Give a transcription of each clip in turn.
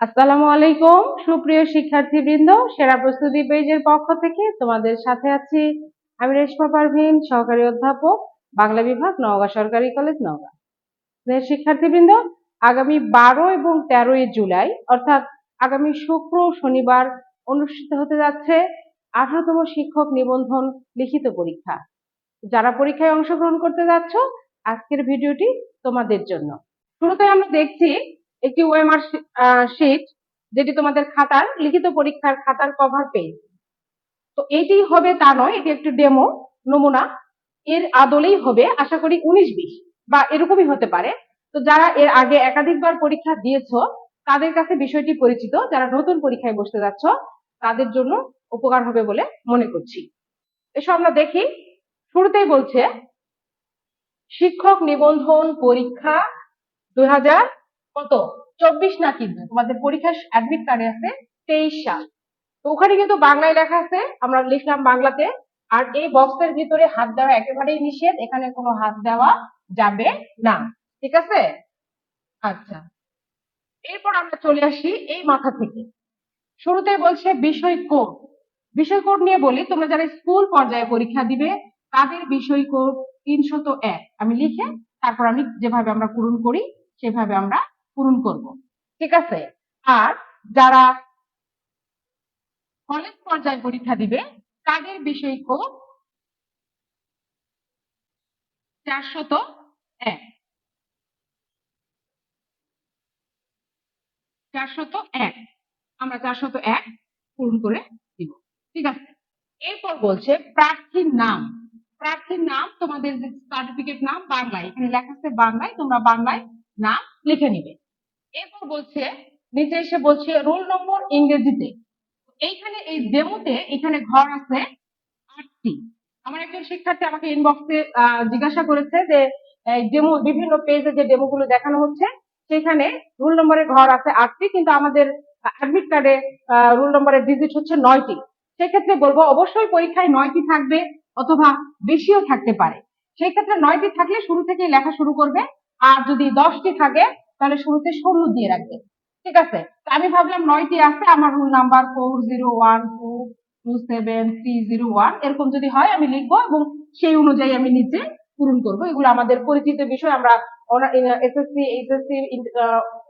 আসসালামু আলাইকুম, সুপ্রিয় শিক্ষার্থীবৃন্দ, সেরা প্রস্তুতি পেজের পক্ষ থেকে তোমাদের সাথে আছি আমি রেশমা পারভিন, সহকারী অধ্যাপক, বাংলা বিভাগ, নওগাঁ সরকারি কলেজ, নওগাঁ। শিক্ষার্থীবৃন্দ, আগামী বারো এবং তেরোই জুলাই, অর্থাৎ আগামী শুক্র শনিবার অনুষ্ঠিত হতে যাচ্ছে আঠারোতম শিক্ষক নিবন্ধন লিখিত পরীক্ষা। যারা পরীক্ষায় অংশগ্রহণ করতে যাচ্ছ, আজকের ভিডিওটি তোমাদের জন্য। শুরুতে আমরা দেখছি একটি ওএমআর শিট যেটি তোমাদের খাতার, লিখিত পরীক্ষার খাতার কভার পেজ তো এটি হবে তা নয়, এটি একটি ডেমো নমুনা। এর আদলেই হবে, আশা করি উনিশ বিশ, বা এরকমই হতে পারে। তো যারা এর আগে একাধিকবার পরীক্ষা দিয়েছ, তাদের কাছে বিষয়টি পরিচিত। যারা নতুন পরীক্ষায় বসতে যাচ্ছ, তাদের জন্য উপকার হবে বলে মনে করছি। এসব আমরা দেখি, শুরুতেই বলছে, শিক্ষক নিবন্ধন পরীক্ষা দুই হাজার কত? চব্বিশ না কিন্তু, তোমাদের পরীক্ষার অ্যাডমিট কার্ডে আছে তেইশ সাল। তো ওখানে কিন্তু বাংলায় লেখা আছে, আমরা লিখলাম বাংলাতে, আর এই বক্সের ভিতরে হাত দেওয়া একেবারেই নিষেধ, এখানে কোনো হাত দেওয়া যাবে না। ঠিক আছে? আচ্ছা। এরপর আমরা চলে আসি এই মাথা থেকে। শুরুতে বলছে বিষয় কোড। বিষয় কোড নিয়ে বলি, তোমরা যারা স্কুল পর্যায়ে পরীক্ষা দিবে, তাদের বিষয় কোড তিনশত এক। আমি লিখে তারপর আমি যেভাবে আমরা পূরণ করি, সেভাবে আমরা পূরণ করব। ঠিক আছে? আর যারা কলেজ পর্যায়ে পরীক্ষা দিবে, তাদের বিষয় কোড চারশত এক। চারশত এক। আমরা চারশত এক পূরণ করে দিব। ঠিক আছে? এরপর বলছে প্রার্থীর নাম। প্রার্থীর নাম, তোমাদের যে সার্টিফিকেট নাম বাংলায়, এখানে লেখা আছে বাংলায়, তোমরা বাংলায় নাম লিখে নিবে। এরপর বলছে, নিচে এসে বলছে রোল নম্বর ইংরেজিতে। এইখানে এই ডেমোতে এখানে ঘর আছে আটটি। আমার একজন শিক্ষার্থী আমাকে ইনবক্সে জিজ্ঞাসা করেছে যে ডেমো বিভিন্ন পেজে যে ডেমো গুলো দেখানো হচ্ছে, সেখানে রোল নম্বরের ঘর আছে আটটি, কিন্তু আমাদের অ্যাডমিট কার্ডে রোল নম্বরের ডিজিট হচ্ছে নয়টি। সেক্ষেত্রে বলব, অবশ্যই পরীক্ষায় নয়টি থাকবে, অথবা বেশিও থাকতে পারে। সেই ক্ষেত্রে নয়টি থাকলে শুরু থেকেই লেখা শুরু করবে, আর যদি দশটি থাকে তাহলে শুরুতে ষোলো দিয়ে রাখবে। ঠিক আছে? আমি ভাবলাম নয়টি আছে, আমার roll number four zero one two two seven three zero one এরকম যদি হয় আমি লিখব এবং সেই অনুযায়ী আমি নিচে পূরণ করব। এগুলো আমাদের পরিচিত বিষয়, আমরা এসএসসি এইচএসসি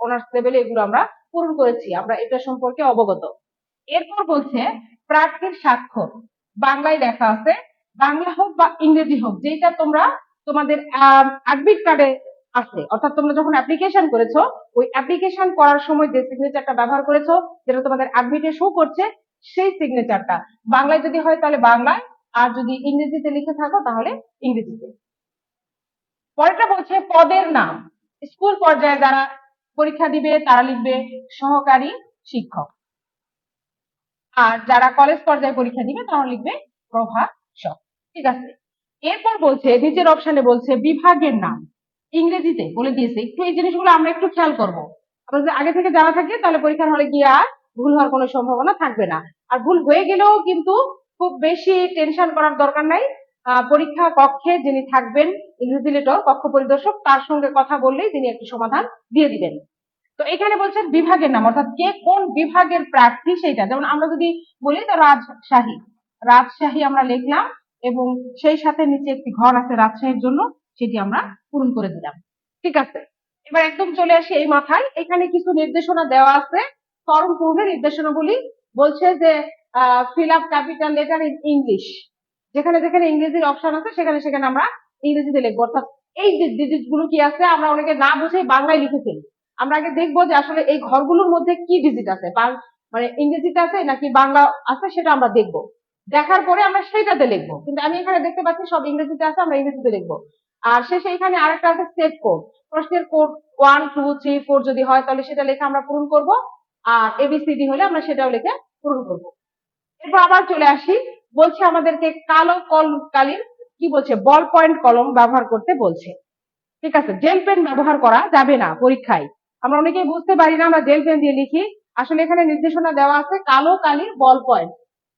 অনার্স লেভেলে এগুলো আমরা পূরণ করেছি, আমরা এটা সম্পর্কে অবগত। এরপর বলছে, প্রার্থীর স্বাক্ষর বাংলায় লেখা আছে, বাংলা হোক বা ইংরেজি হোক যেটা তোমরা তোমাদের অ্যাডমিট কার্ডে আছে। অর্থাৎ তোমরা যখন অ্যাপ্লিকেশন করেছ, ওই অ্যাপ্লিকেশন করার সময় যে সিগনেচারটা ব্যবহার করেছ, যেটা তোমাদের অ্যাডমিটে শো করছে, সেই সিগনেচারটা বাংলায় যদি হয় তাহলে বাংলায়, আর যদি ইংরেজিতে লিখে থাকো তাহলে ইংরেজিতে। পরেরটা বলছে পদের নাম। স্কুল পর্যায়ে যারা পরীক্ষা দিবে, তারা লিখবে সহকারী শিক্ষক। আর যারা কলেজ পর্যায়ে পরীক্ষা দিবে তারা লিখবে প্রভাষক। ঠিক আছে? এরপর বলছে, নিচের অপশনে বলছে বিভাগের নাম। ইংরেজিতে বলে দিয়েছে, একটু এই জিনিসগুলো আমরা একটু খেয়াল করব। আপনাদের আগে থেকে জানা থাকে, তাহলে পরীক্ষার হলে গিয়ে আর ভুল হওয়ার কোনো সম্ভাবনা থাকবে না। আর ভুল হয়ে গেলেও কিন্তু খুব বেশি টেনশন করার দরকার নাই। পরীক্ষা কক্ষে যিনি থাকবেন ইনভিজিলেটর কক্ষ পরিদর্শক, তার সঙ্গে কথা বললেই তিনি একটি সমাধান দিয়ে দিবেন। তো এখানে বলছেন বিভাগের নাম, অর্থাৎ কে কোন বিভাগের প্রার্থী সেটা যেমন আমরা যদি বলি তো রাজশাহী। রাজশাহী আমরা লিখলাম এবং সেই সাথে নিচে একটি ঘর আছে রাজশাহীর জন্য। সেটি আমরা পূরণ করে দিলাম। ঠিক আছে? এবার একদম চলে আসি এই মাথায়। এখানে কিছু নির্দেশনা দেওয়া আছে। ফর্ম পূর্ণের নির্দেশনাগুলি বলছে যে fill up capital letter in English যেখানে যেখানে ইংরেজির অপশন আছে, সেখানে সেখানে আমরা ইংরেজিতে লিখব। অর্থাৎ এই যে ডিজিটগুলো কি আছে, আমরা অনেকে না বুঝে বাংলায় লিখে ফেলি। আমরা আগে দেখব যে আসলে এই ঘরগুলোর মধ্যে কি ডিজিট আছে। মানে ইংরেজিতে আছে নাকি বাংলা আছে, সেটা আমরা দেখব। দেখার পরে আমরা সেইটাতে লিখব। কিন্তু আমি এখানে দেখতে পাচ্ছি সব ইংরেজিতে আছে, আমরা ইংরেজিতে লিখব। আর শেষে এখানে আরেকটা আছে সেট কোড প্রশ্নের code one two three four যদি হয়, তাহলে সেটা লেখে আমরা পূরণ করব। আর এবিসিডি হলে আমরা সেটাও লিখে পূরণ করব। এরপর আবার চলে আসি। বলছে আমাদেরকে কালো কলম কালির কি বলছে? বল পয়েন্ট কলম ব্যবহার করতে বলছে। ঠিক আছে জেল পেন ব্যবহার করা যাবে না পরীক্ষায়। আমরা অনেকেই বুঝতে পারি না, আমরা জেল পেন দিয়ে লিখি। আসলে এখানে নির্দেশনা দেওয়া আছে কালো কালির বল পয়েন্ট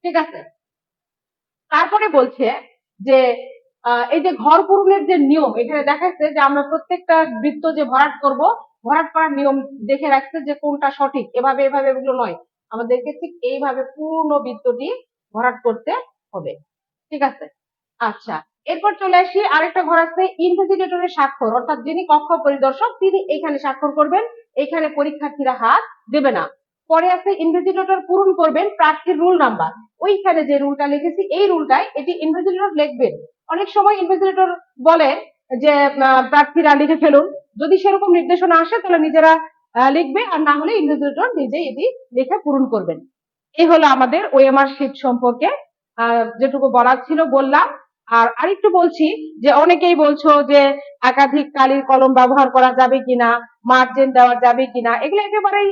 ঠিক আছে তারপরে বলছে যে এই যে ঘর পূরণের যে নিয়ম, এখানে দেখাচ্ছে যে আমরা প্রত্যেকটা বৃত্ত যে ভরাট করব, ভরাট করার নিয়ম দেখে রাখছে যে কোনটা সঠিক। এভাবে এভাবে এগুলো নয়। আমাদেরকে ঠিক এইভাবে পূর্ণ বৃত্তটি ভরাট করতে হবে। ঠিক আছে? আচ্ছা এরপর চলে আসি, আরেকটা ঘর আছে ইনভেস্টিগেটরের স্বাক্ষর। অর্থাৎ যিনি কক্ষ পরিদর্শক, তিনি এখানে স্বাক্ষর করবেন, এখানে পরীক্ষার্থীরা হাত দেবে না। পরে আছে ইনভেস্টিগেটর পূরণ করবেন প্রার্থীর রুল নাম্বার ওইখানে যে রুলটা লিখেছি, এই রুলটাই এটি ইনভেস্টিগেটর লিখবেন। অনেক সময় ইনভেস্টিগেটর বলে যে প্রার্থীরা লিখে ফেলুন। যদি সেরকম নির্দেশনা আসে, তাহলে নিজেরা লিখবে, আর না হলে ইনভেস্টিগেটর নিজেই এটি লিখে পূরণ করবেন। এই হলো আমাদের ওএমআর শীট সম্পর্কে যেটুকু বলার ছিল বললাম। আর আরেকটু বলছি যে, অনেকেই বলছো যে, একাধিক কালির কলম ব্যবহার করা যাবে কিনা মার্জিন দেওয়া যাবে কিনা, এগুলো একেবারেই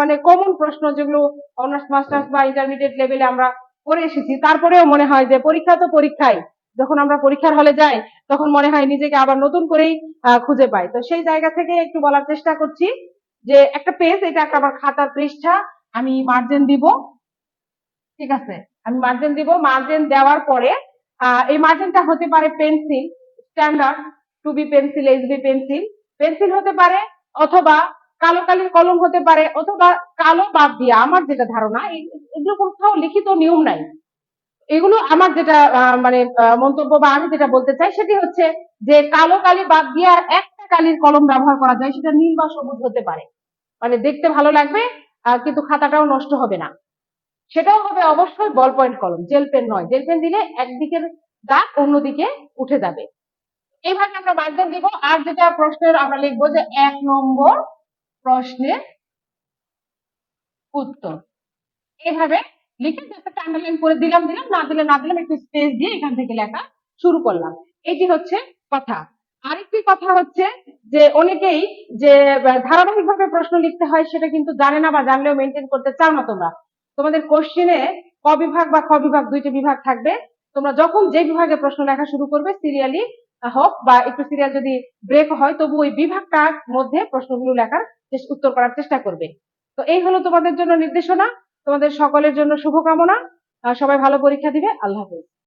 মানে কমন প্রশ্ন যেগুলো অনার্স মাস্টার্স বা ইন্টারমিডিয়েট লেভেলে আমরা করে এসেছি। তারপরেও মনে হয় যে পরীক্ষা তো পরীক্ষাই। যখন আমরা পরীক্ষার হলে যাই, তখন মনে হয় নিজেকে আবার নতুন করেই খুঁজে পাই। তো সেই জায়গা থেকে একটু বলার চেষ্টা করছি যে একটা পেজ, এটা একটা আমার খাতার পৃষ্ঠা, আমি মার্জিন দিব। ঠিক আছে? আমি মার্জিন দিব। মার্জিন দেওয়ার পরে এই মার্জিনটা হতে পারে pencil standard two B pencil H B pencil pencil হতে পারে অথবা কালো কালির কলম হতে পারে অথবা কালো বাদ দিয়া আমার যেটা ধারণা এগুলো কোথাও লিখিত নিয়ম নাই। এগুলো আমার যেটা মানে মন্তব্য বা আমি যেটা বলতে চাই সেটি হচ্ছে যে কালো কালি বাদ দিয়ে একটা কালির কলম ব্যবহার করা যায়, সেটা নীল বা সবুজ হতে পারে। মানে দেখতে ভালো লাগবে কিন্তু খাতাটাও নষ্ট হবে না। সেটাও হবে অবশ্যই বল পয়েন্ট কলম জেল পেন নয়। জেল পেন দিলে একদিকের দাগ অন্যদিকে উঠে যাবে। এইভাবে আমরা মার্কদান দিব, আর যেটা প্রশ্নের আমরা লিখব যে এক নম্বর প্রশ্নের উত্তর। এইভাবে লিখে একটা আন্ডারলাইন করে দিলাম দিলাম, না দিলে না দিলাম, একটু স্পেস দিয়ে এখান থেকে লেখা শুরু করলাম। এটি হচ্ছে কথা। আরেকটি কথা হচ্ছে যে, অনেকেই যে ধারাবাহিক ভাবে প্রশ্ন লিখতে হয় সেটা কিন্তু জানে না বা জানলেও মেনটেন করতে চাও না তোমরা। তোমাদের কোশ্চেনে ক বিভাগ বা খ বিভাগ দুইটি বিভাগ থাকবে। তোমরা যখন যে বিভাগে প্রশ্ন লেখা শুরু করবে সিরিয়ালি হোক বা একটু সিরিয়াল যদি ব্রেক হয়, তবু ওই বিভাগটার মধ্যে প্রশ্নগুলো লেখার উত্তর করার চেষ্টা করবে। তো এই হলো তোমাদের জন্য নির্দেশনা। তোমাদের সকলের জন্য শুভকামনা। সবাই ভালো পরীক্ষা দিবে। আল্লাহ হাফেজ।